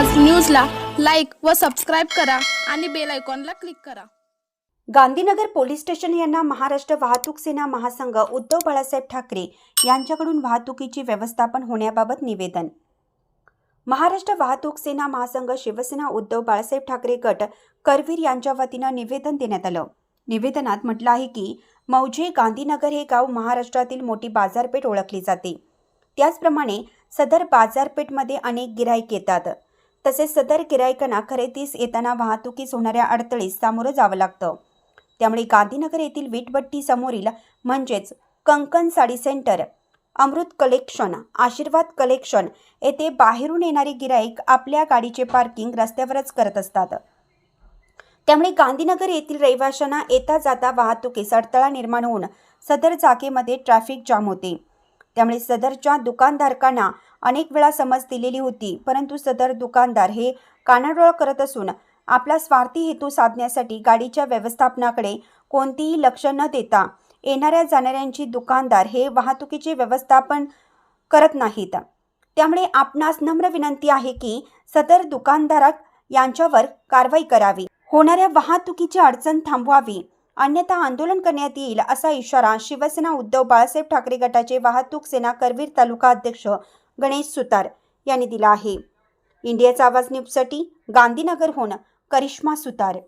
व सबस्क्राईब करा आणि बेल आयकॉनला क्लिक करा. गांधीनगर पोलीस स्टेशन यांना महाराष्ट्र वाहतूक सेना महासंघ उद्धव बाळासाहेब ठाकरे यांच्याकडून वाहतुकीची व्यवस्थापन होण्याबाबत निवेदन. महाराष्ट्र वाहतूक सेना महासंघ शिवसेना उद्धव बाळासाहेब ठाकरे गट करवीर यांच्या वतीनं निवेदन देण्यात आलं. निवेदनात म्हटलं आहे की मौजे गांधीनगर हे गाव महाराष्ट्रातील मोठी बाजारपेठ ओळखली जाते. त्याचप्रमाणे सदर बाजारपेठमध्ये अनेक गिराईक येतात. तसेच सदर गिरायकांना खरेदीस येताना वाहतुकीस होणाऱ्या अडथळीस सामोरं जावं लागतं. त्यामुळे गांधीनगर येथील वीटभट्टी समोरील म्हणजेच Kankan sari centre Amrut collection Ashirwad collection येथे बाहेरून येणारे गिराईक आपल्या गाडीचे पार्किंग रस्त्यावरच करत असतात. त्यामुळे गांधीनगर येथील रहिवाशांना येता जाता वाहतुकीस अडथळा निर्माण होऊन सदर जागेमध्ये ट्रॅफिक जाम होते. त्यामुळे सदरच्या दुकानधारकांना अनेक वेळा समज दिलेली होती. परंतु सदर दुकानदार हे कानाडोळा करत असून आपला स्वार्थी हेतू साधण्यासाठी गाडीच्या व्यवस्थापनाकडे कोणतीही लक्ष न देता येणाऱ्या जाणाऱ्यांची दुकानदार हे वाहतुकीचे व्यवस्थापन करत नाहीत. त्यामुळे आपणास नम्र विनंती आहे की सदर दुकानदारक यांच्यावर कारवाई करावी. होणाऱ्या वाहतुकीची अडचण थांबवावी. अन्यथा आंदोलन करण्यात येईल असा इशारा शिवसेना उद्धव बाळासाहेब ठाकरे गटाचे वाहतूक सेना करवीर तालुका अध्यक्ष गणेश सुतार यांनी दिला आहे. इंडियाचा आवाज न्यूजसाठी गांधीनगरहून करिश्मा सुतार.